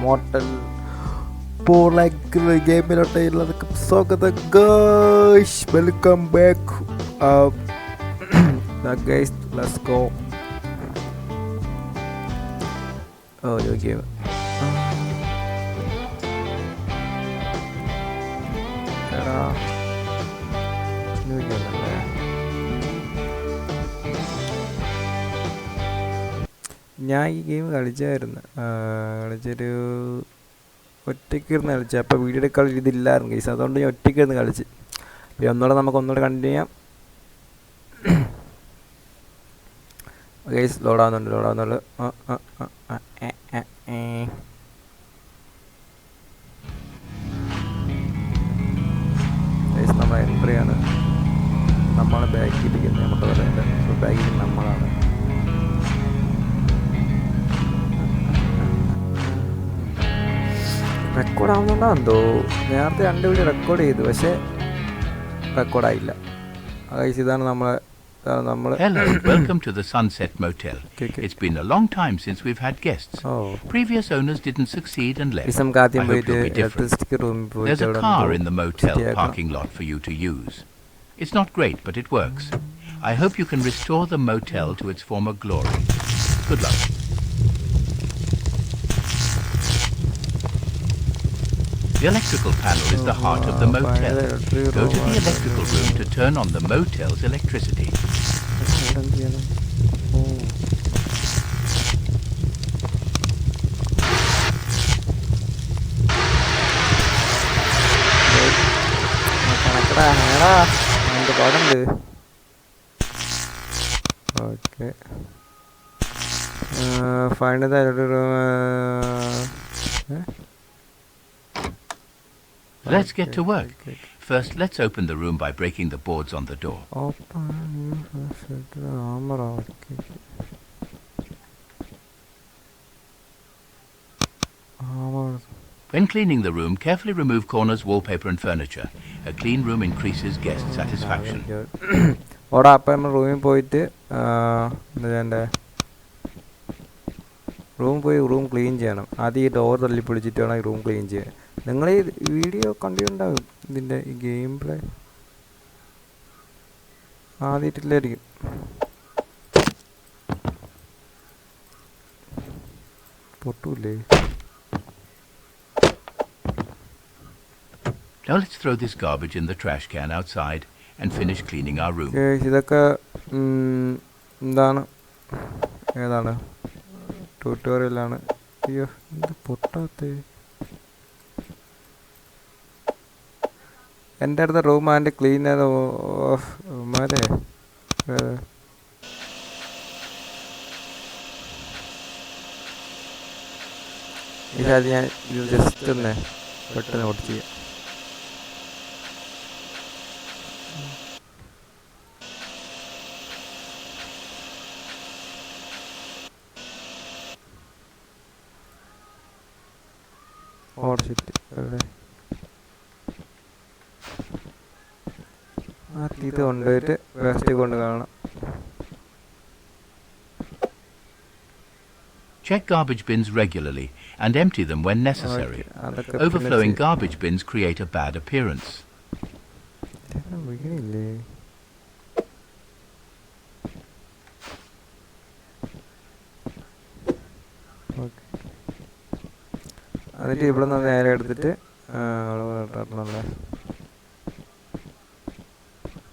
Motel പോളാക്കുള്ള ഗെയിമിലോട്ട് എല്ലാവർക്കും സ്വാഗതം guys welcome back guys let's go ഓ ഒരു ഗെയിം ഞാൻ ഈ ഗെയിം കളിച്ചായിരുന്നു. കളിച്ചൊരു ഒറ്റയ്ക്ക് ഇരുന്ന് കളിച്ചു. അപ്പോൾ വീഡിയോ എടുക്കാൻ ഇതില്ലായിരുന്നു ഗൈസ് അതുകൊണ്ട് ഞാൻ ഒറ്റയ്ക്ക് ഇരുന്ന് കളിച്ച്. പിന്നെ ഒന്നുകൂടെ നമുക്ക് ഒന്നുകൂടെ കണ്ടിന്യൂ ചെയ്യാം. ഗൈസ് ലോഡാവുന്നുണ്ട് ലോഡാവുന്നുള്ളു നമ്മൾ എൻട്രി ആണ്. നമ്മൾ ബാക്കിൽ ഇരിക്കുന്നത് നമുക്ക് പറയുന്നത് സോ ബാക്കിൽ നമ്മളാണ്. റെക്കോർഡ് ആവുന്നുണ്ടോ എന്തോ നേരത്തെ രണ്ട് വീഡിയോ റെക്കോർഡ് ചെയ്തു പക്ഷേ റെക്കോർഡായില്ല ഗൈസ് ഇതാണ് നമ്മളെ ഇതാണ് നമ്മൾ Hello, welcome to the Sunset Motel. Okay, okay. It's been a long time since we've had guests. Oh Previous owners didn't succeed and left. വിസം ആദ്യം I hope പോയിട്ട് you'll be different. ഇലക്ട്രിസിറ്റി റൂമിൽ പോയിട്ട് There's a അവിടെ car എന്തോ in the motel ശരിയാക്കണം. parking lot for you to use. It's not great, but it works. I hope you can restore the motel to its former glory. Good luck. The electrical panel is the heart of the oh, motel. Go to the electrical room to turn on the motel's electricity. Okay. Uh, find the editor. Uh, eh? Let's get to work. First, let's open the room by breaking the boards on the door. Open ആമറ okay ആമറ When cleaning the room, carefully remove corners, wallpaper, and furniture. A clean room increases guest satisfaction. ഓടാ അപ്പം നമ്മൾ റൂമിൽ പോയിട്ട് ആ, എന്താ ചെയ്യണ്ടേ room പോയി room clean ചെയ്യണം ആദ്യം ഈ ഡോർ തള്ളി പിടിച്ചിട്ട് വേണം ഈ റൂം ക്ലീൻ ചെയ്യാൻ നിങ്ങൾ ഈ വീഡിയോ കണ്ടിട്ടുണ്ടാവും ഇതിന്റെ ഈ ഗെയിം പ്ലേ. ആദ്യമായിട്ടില്ലായിരിക്കും. പൊട്ടൂല്ലേ? Now let's throw this garbage in the trash can outside and finish cleaning our room. ഇതൊക്കെ എന്താണ്? ഏതാണ്? ട്യൂട്ടോറിയലാണ്. അയ്യോ എന്ത് പൊട്ടാത്ത. എന്റെ അടുത്ത റൂം ആൻഡ് ക്ലീനർ മാരെ ഇത് ഞാൻ ജസ്റ്റ് ഒന്ന് പെട്ടെന്ന് ഓട്ട് ചെയ്യാം ഓടിച്ചിട്ട് എവിടെ ഇത് കൊണ്ടുപോയിട്ട് വേസ്റ്റ് കൊണ്ട് കാണണം Check garbage bins regularly and empty them when necessary. Overflowing garbage bins create a bad appearance. എന്നിട്ട് ഇവിടെ നിന്ന് നേരെ എടുത്തിട്ട് ആ, അവിടെ ഇട്ടിട്ടുണ്ടല്ലേ. ആ, ആ,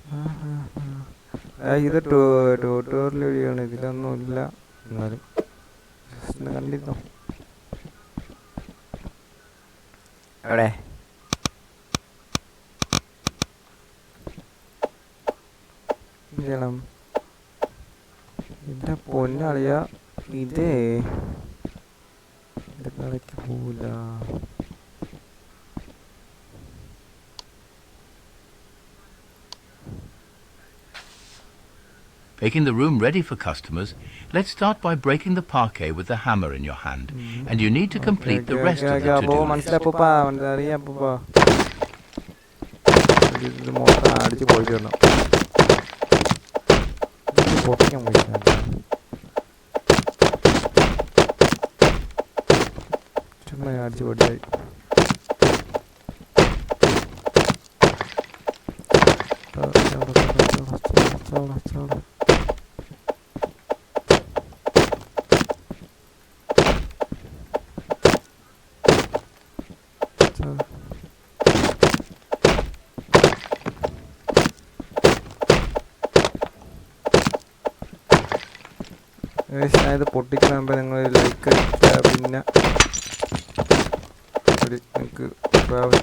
ആ. ആ, ഇത് ട്യൂട്ടോറിയൽ വഴിയാണ്. ഇതിലൊന്നും ഇല്ല എന്നാലും കണ്ടിരുന്നോ. അവിടെ എന്ത് ചെയ്യണം? എന്റെ പൊന്നളിയ ഇതേ. ഇത് കളിക്ക് പോവില്ല. Making the room ready for customers, let's start by breaking the parquet with the hammer in your hand. And you need to complete the rest of the അപ്പോ to-do list. മനസ്സിലപ്പൂപ്പാ അറിയാം അപ്പൂപ്പാ ഇത് മൊത്തം അടിച്ച് പൊളിച്ചു വിടണം ഇത് പൊട്ടിക്കാൻ പോയി വർഷങ്ങളെ അടിച്ച് പൊടിയായി ചാടാ, ചാടാ, ചാടാ, ചാടാ, ചാടാ, ചാടാ. ചാടാ.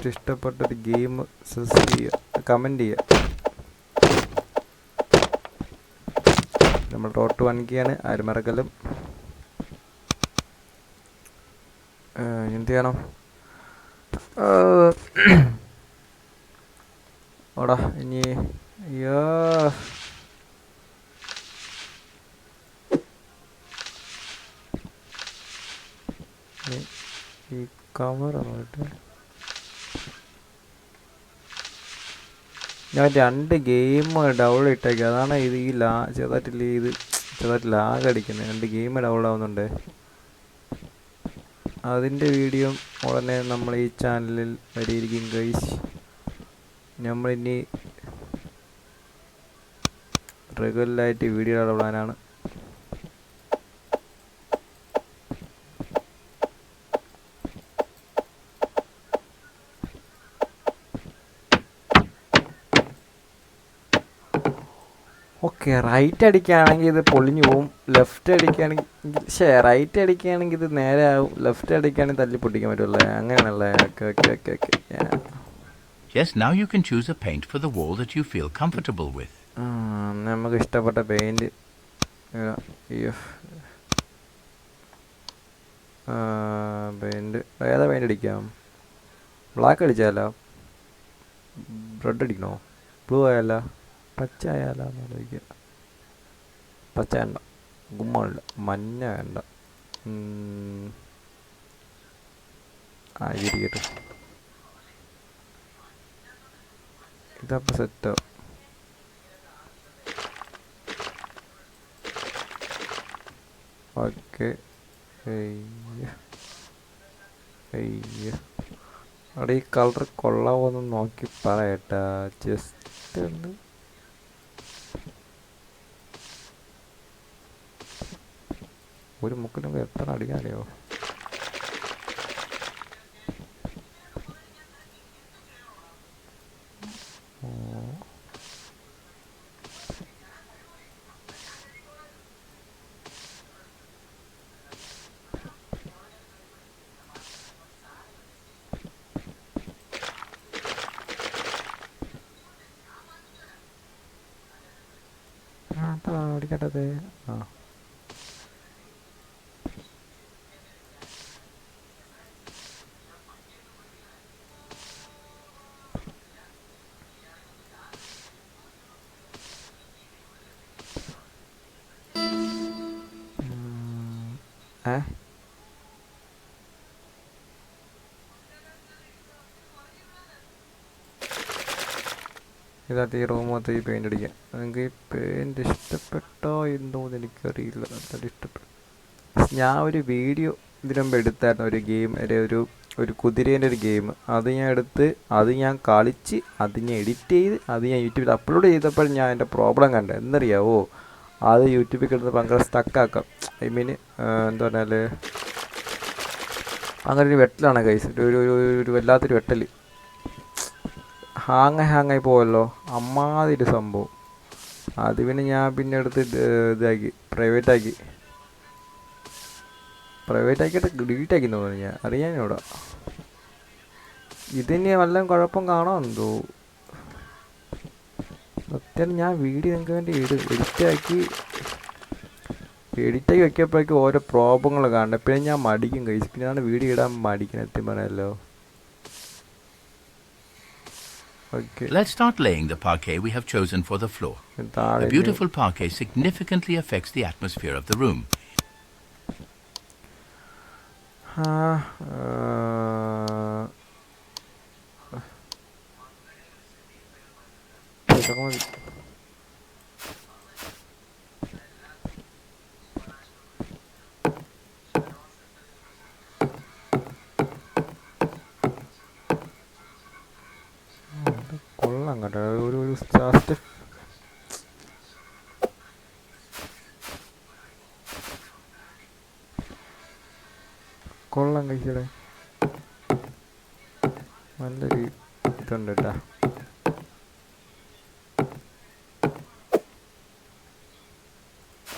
പ്രാവശ്യം ഇഷ്ടപ്പെട്ട ഒരു ഗെയിം സജസ്റ്റ് ചെയ്യുക കമന്റ് ചെയ്യുക നമ്മൾ റോട്ട് വൺ ആണ് ആരും മറക്കലും എന്ത് ചെയ്യണം? ഓടാ ഇനി അയ്യോ ഈ കവർ അങ്ങോട്ട് ഞാൻ രണ്ട് ഗെയിം ഡൗൺലോഡ് ഇട്ടേക്ക് അതാണ് ഇത് ഈ ലാ ചെറുതായിട്ടില്ല ഇത് ചെറുതായിട്ട് ലാഗ് അടിക്കുന്നത്. രണ്ട് ഗെയിം ഡൗൺലോഡ് ആവുന്നുണ്ട്. അതിന്റെ വീഡിയോ ഉടനെ നമ്മൾ ഈ ചാനലിൽ വരിയിരിക്കും ഗൈസ് നമ്മളിനി റെഗുലറായിട്ട് വീഡിയോ ഇടാനാണ് ഓക്കെ റൈറ്റ് അടിക്കുകയാണെങ്കിൽ ഇത് പൊളിഞ്ഞു പോവും. ലെഫ്റ്റ് അടിക്കുകയാണെങ്കിൽ ശേ റൈറ്റ് അടിക്കുകയാണെങ്കിൽ ഇത് നേരെ ആവും. ലെഫ്റ്റ് അടിക്കുകയാണെങ്കിൽ തല്ലി പൊട്ടിക്കാൻ പറ്റുമല്ലേ? അങ്ങനെയാണല്ലേ? Okay okay okay okay Yes, now you can choose a paint for the wall that you feel comfortable with. നമുക്ക് ഇഷ്ടപ്പെട്ട പെയിന്റ് പെയിന്റ് ഏതാ പെയിന്റ് അടിക്കാം? ബ്ലാക്ക് അടിച്ചാലോ? റെഡ് അടിക്കണോ? ബ്ലൂ ആയാലോ? പച്ച ആയാലോ എന്ന് ആലോചിക്കുക പച്ച വേണ്ട. ഗുമ്മില്ല മഞ്ഞ വേണ്ട. ആ ഇരിക്കട്ടെ ഇതപ്പോൾ സെറ്റോ ഓക്കെ. അവിടെ ഈ കളർ കൊള്ളാവോന്ന് നോക്കി പറയട്ടാ ജസ്റ്റ് ഒന്ന് ഒരു മുക്കിലും എത്ര അടിക്കാനോ ഓ. ആ. ഇതാ ഈ റൂം മൊത്തം ഈ പെയിന്റ് അടിക്കാം നിങ്ങൾക്ക് ഈ പെയിന്റ് ഇഷ്ടപ്പെട്ടോ എന്തോ എനിക്കറിയില്ല. അത്ര ഇഷ്ടപ്പെട്ടു. ഞാൻ ഒരു വീഡിയോ ഇതിനുമ്പ് എടുത്തായിരുന്നു. ഒരു ഗെയിം ഒരു ഒരു കുതിരേന്റെ ഒരു ഗെയിം അത് ഞാൻ എടുത്ത് അത് ഞാൻ കളിച്ച് അത് ഞാൻ എഡിറ്റ് ചെയ്ത് അത് ഞാൻ യൂട്യൂബിൽ അപ്ലോഡ് ചെയ്തപ്പോൾ ഞാൻ എന്റെ പ്രോബ്ലം കണ്ടത് എന്നറിയാവോ? അത് യൂട്യൂബിൽ കിടന്ന് ഭയങ്കര സ്റ്റക്കാക്കാം ഐ മീൻ എന്താ പറഞ്ഞാൽ അങ്ങനെ ഒരു വെട്ടലാണ് കൈസ് ഒരു- ഒരു വല്ലാത്തൊരു വെട്ടൽ ഹാങ് ഹാങ്ങായി പോവല്ലോ അമ്മാതിരി സംഭവം. അത് പിന്നെ ഞാൻ പിന്നെ എടുത്ത് ഇതാക്കി പ്രൈവറ്റ് ആക്കി. പ്രൈവറ്റ് ആക്കിയിട്ട് ഡിലീറ്റ് ആക്കി തോന്നുന്നു ഞാൻ. അറിയാനോടാ ഇതിന് വല്ല കുഴപ്പം കാണോ എന്തോ? സത്യം ഞാൻ വീഡിയോ നിങ്ങൾക്ക് വേണ്ടി എഡിറ്റ് ആക്കി എഡിറ്റ് ആക്കി വെക്കിയപ്പോഴേക്കും ഓരോ പ്രോബ്ലങ്ങൾ കാണണം പിന്നെ ഞാൻ മടിക്കും കഴിച്ചു പിന്നെ വീഡിയോ ഇടാൻ മടിക്കുന്നത്. എത്തി പറയാമല്ലോ Okay. Let's start laying the parquet we have chosen for the floor. The beautiful parquet significantly affects the atmosphere of the room. Uh, മതി. അങ്ങനെ ഒരു ഒരു ജാസ്റ്റ് കൊള്ളാം കഴിച്ചടെ നല്ലൊരു ഇതുണ്ട് കേട്ടാ.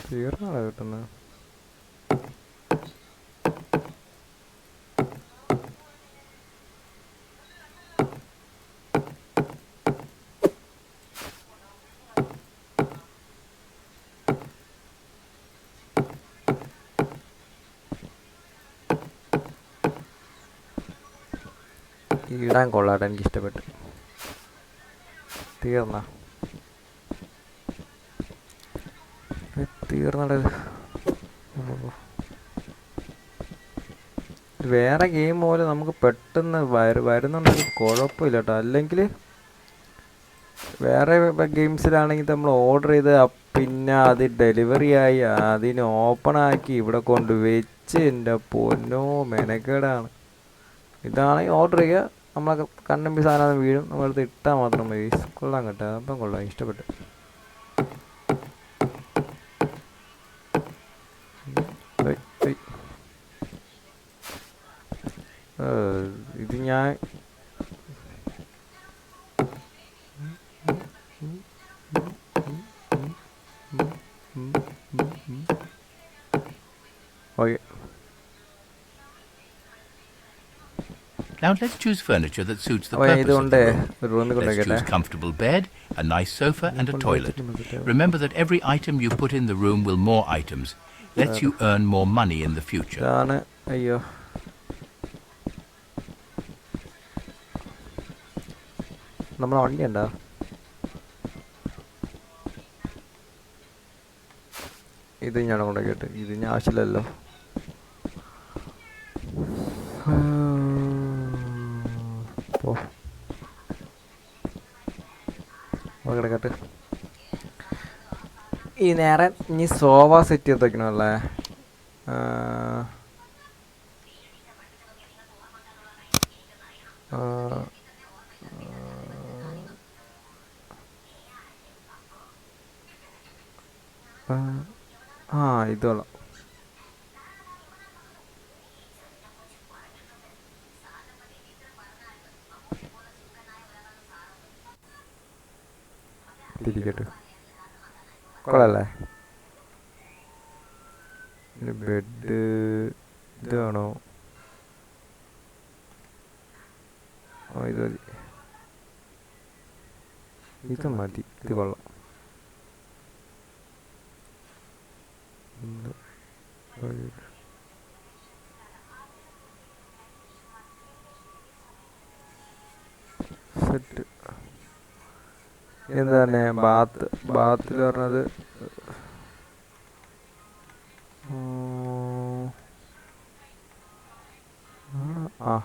തീർന്നാളാ കിട്ടുന്നത്. ഇടാൻ കൊള്ളാട്ടെ എനിക്ക് ഇഷ്ടപ്പെട്ടു തീർന്ന തീർന്നട. വേറെ ഗെയിം പോലെ നമുക്ക് പെട്ടെന്ന് വര വരുന്നുണ്ടെങ്കിൽ കുഴപ്പമില്ല കേട്ടോ അല്ലെങ്കിൽ വേറെ ഗെയിംസിലാണെങ്കിൽ നമ്മൾ ഓർഡർ ചെയ്ത് പിന്നെ അത് ഡെലിവറി ആയി അതിന് ഓപ്പൺ ആക്കി ഇവിടെ കൊണ്ട് വെച്ച് എന്റെ പൊന്നോ മെനക്കേടാണ്. ഇതാണെങ്കിൽ ഓർഡർ ചെയ്യുക. നമ്മളെ കണ്ണമ്പി സാധനം വീഴും. നമ്മളടുത്ത് ഇട്ടാൽ മാത്രം മതി. കൊള്ളാൻ കേട്ടോ. അപ്പം കൊള്ളാം. ഇഷ്ടപ്പെട്ടു. ഇത് ഞാൻ okay. Now let's choose furniture that suits the അപ്പോൾ purpose of ഇതുകൊണ്ട് the room. ഒരു റൂമിൽ Let's കൊണ്ടുവയ്ക്കട്ടെ choose comfortable bed, a nice sofa, and a കൊണ്ട് toilet. വെച്ചിട്ട് മതിട്ടോ. Remember that every item you put in the room will more items. Lets you earn more money in the future. ഇതാണ് അയ്യോ നമ്മളെ വണ്ടി ഉണ്ടോ ഇത് ഞാൻ കൊണ്ടുപോയിട്ട് ഇത് ഞാൻ ആവശ്യമില്ലല്ലോ ഈ നേരെ ഇനി സോഫ സെറ്റ് ചെയ്ത് വെക്കണമല്ലേ? ആ. ഇതോളാം തിരിക്കട്ടെ കൊള്ളല്ലേ ബെഡ് ഇതാണോ ആ ഇത് മതി. ഇത് മതി. ഇത് കൊള്ളാം. എന്താണ് ബാത്ത് ബാത്തിൽ പറഞ്ഞത് ആ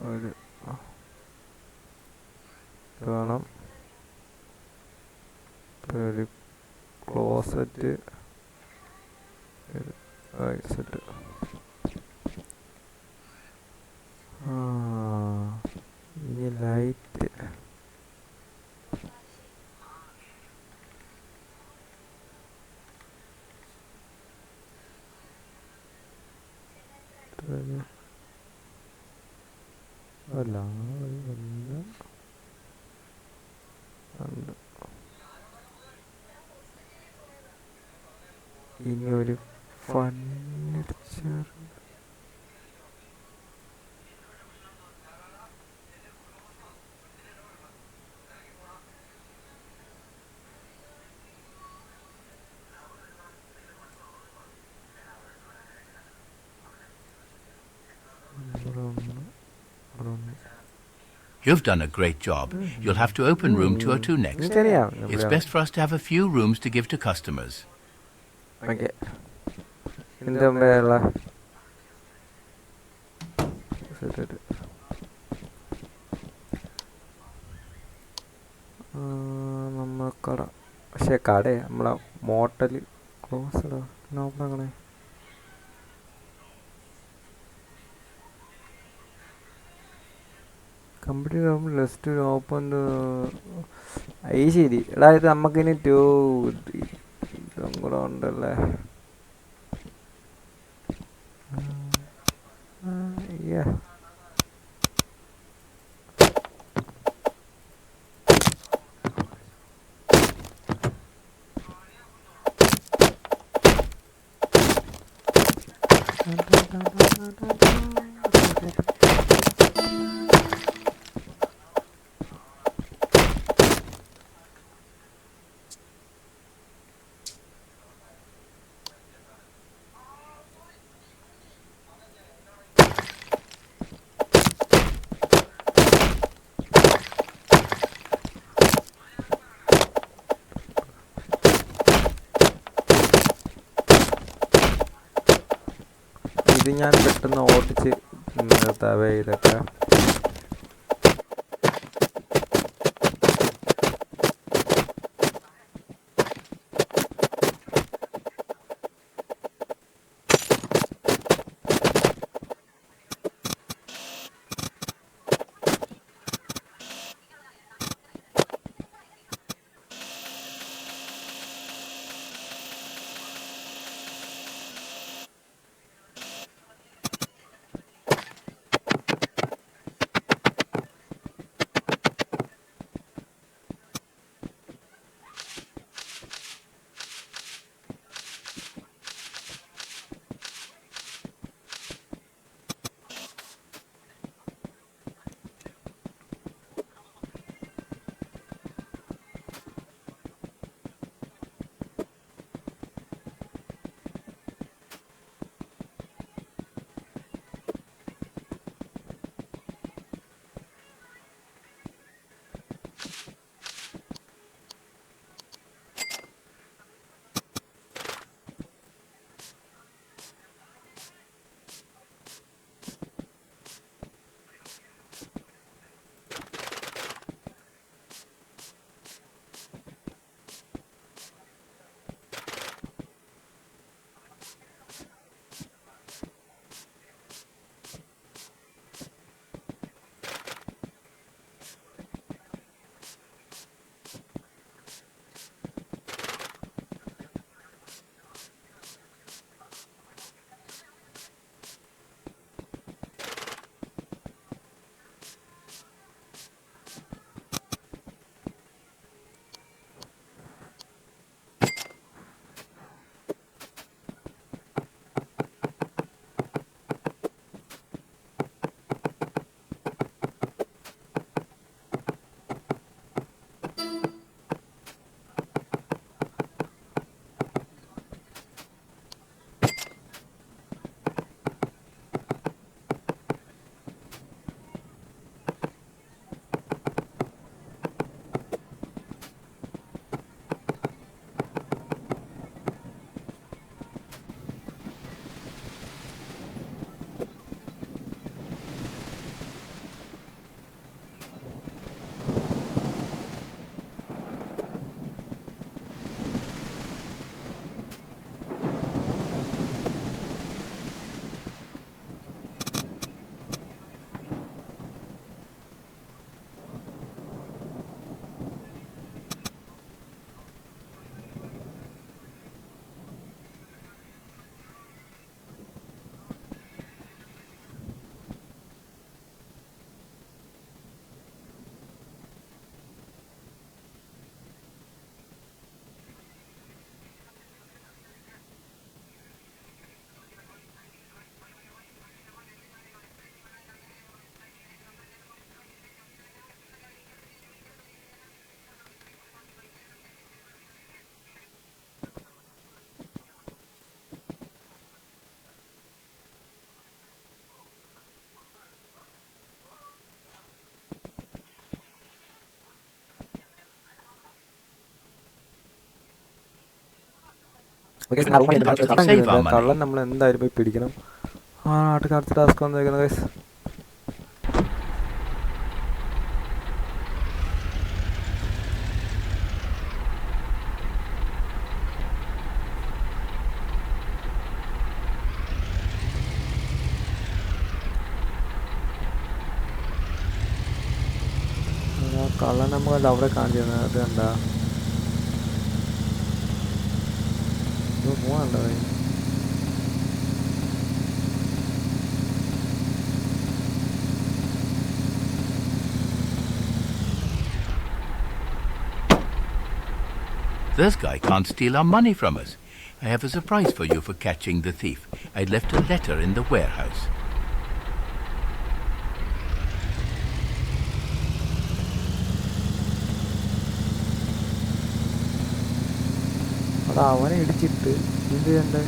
ഒരു. ഇത് വേണം. ഒരു ക്ലോസറ്റ് സെറ്റ്. ആ. ഇനി ലൈറ്റ് അല്ല ഒന്ന് രണ്ട് ഇനി ഒരു ഫർണിച്ചർ ഇവിടെ ഒന്ന് ഇവിടെ ഒന്ന് You've done a great job. You'll have to open room 202 next. എനിക്കറിയാം It's best for us to have a few rooms to give to customers. Okay ഇതിന്റെ മുമ്പേയുള്ള സെറ്റ് നമ്മൾ കട പക്ഷേ കട നമ്മളെ മോട്ടൽ ക്ലോസ്ഡാ നോക്കണേ കമ്പ്യൂട്ടർ ലെസ്റ്റ് ഓപ്പൺ അത് ശരി എടാ ഇത് നമുക്കിനി ടു ഇതും കൂടെ ഉണ്ടല്ലേ yeah. ഇത് ഞാൻ പെട്ടെന്ന് ഓടിച്ച് നിർത്താവേ ഇതൊക്കെ. കള്ളൻ നമ്മൾ എന്തായാലും പോയി പിടിക്കണം. ആ അടുത്ത ടാസ്ക് വന്നേക്കുന്നത് ഗൈസ് കള്ളൻ നമ്മളല്ല അവിടെ കാണിച്ചു തന്നെ അത് കണ്ട. പോവാണ്ടോ This guy can't steal our money from us. I have a surprise for you for catching the thief. I left a letter in the warehouse. അവിടെ അവനെ ഇടിച്ചിട്ട് എന്ത് ചെയ്യണ്ടേ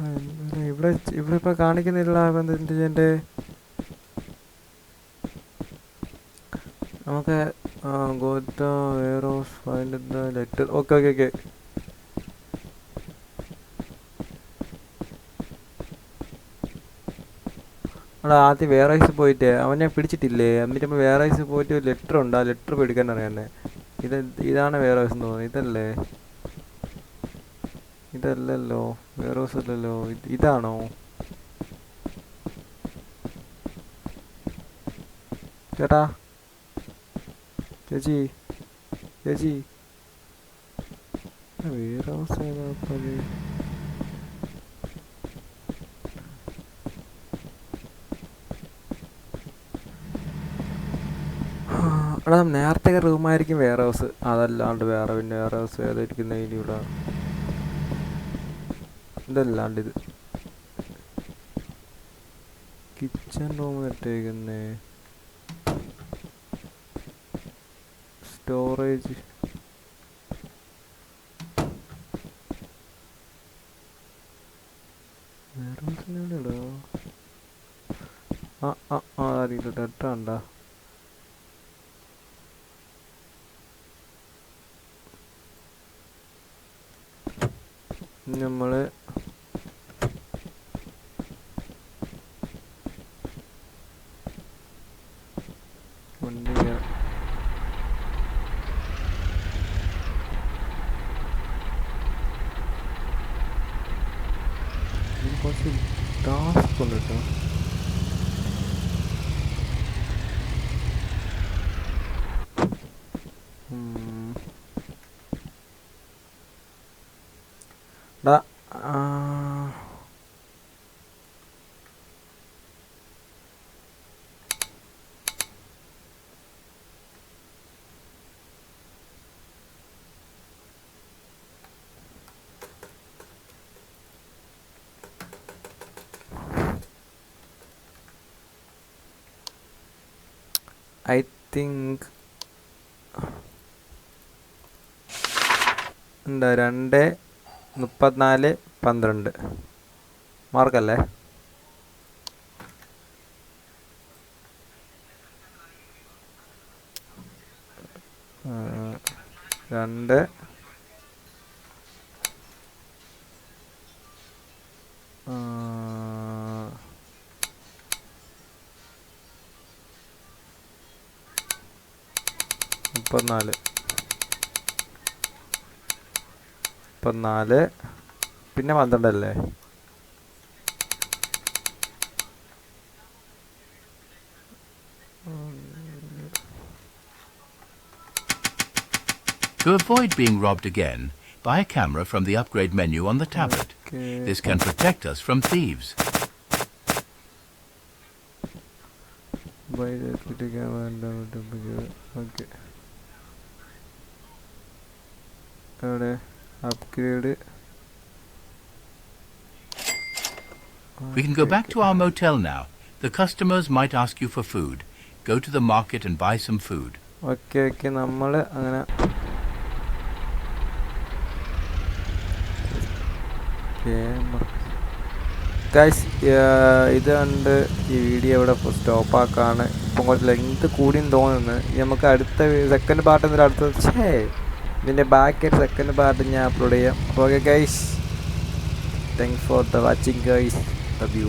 ഇവിടെ- ഇവിടെ ഇവിടെ ഇപ്പൊ കാണിക്കുന്നില്ല എന്ത് നമുക്ക് gotta where find the letter okay okay okay. അവിടെ ആദ്യം വേറെ ഐസ് പോയിട്ട് അവനെ പിടിച്ചിട്ടില്ലേ? എന്നിട്ട് നമ്മൾ വേറെ ഐസ് പോയിട്ട് ലെറ്റർ ഉണ്ട് ആ ലെറ്റർ പിടിക്കാൻ അറിയാന്നെ ഇത് ഇതാണ് വേറെ ഐസ് എന്ന് തോന്നുന്നു. ഇതല്ലേ? ഇതല്ലല്ലോ വേറെ അല്ലല്ലോ ഇതാണോ? ചേട്ടാ. ചേച്ചി. ചേച്ചി. വേറെ ഇത്? എടാ നേരത്തെ റൂമായിരിക്കും വേറെ ഹൗസ് അതല്ലാണ്ട് വേറെ പിന്നെ വേറെ ഹൗസ് ഏതായിരിക്കുന്ന ഇനി ഇവിടെ ഇതല്ലാണ്ട് ഇത്. കിച്ചൺ റൂം ഇട്ടേക്കുന്നേ. സ്റ്റോറേജ് വേറെ ഹൗസിനെവിടെയാടോ ആ ആ ആ അറിയില്ല ഡെട്ട ഉണ്ടാ നമ്മൾ വണ്ടി കേ- ഇതിന് കുറച്ച് ടാസ്ക് ഉണ്ട് കേട്ടോ ഐ തിങ്ക് എന്താ രണ്ട് മുപ്പത്തിനാല് പന്ത്രണ്ട്. മാർക്കല്ലേ? രണ്ട് മുപ്പത്തിനാല് മുപ്പത്തിനാല് പിന്നെ പന്ത്രണ്ടല്ലേ To avoid being robbed again, buy a camera from the upgrade menu on the tablet. Okay. This can protect us from thieves. Buy the video camera and download the video. Okay. അവിടെ upgrade We can go back to our motel now. The customers might ask you for food. Go to the market and buy some food. Okay okay നമ്മൾ അങ്ങനെ guys ഇത് കണ്ട് ഈ video ഇവിടെ stop ആക്കാണ്. ഇപ്പം കുറച്ച് length കൂടിയും തോന്നുന്നു. നമുക്ക് അടുത്ത സെക്കൻഡ് പാർട്ട് എന്തെങ്കിലും അടുത്ത ഛേ! ഇതിന്റെ ബാക്കി സെക്കൻഡ് പാർട്ട് ഞാൻ അപ്ലോഡ് ചെയ്യാം. Okay guys thanks for the watching guys love you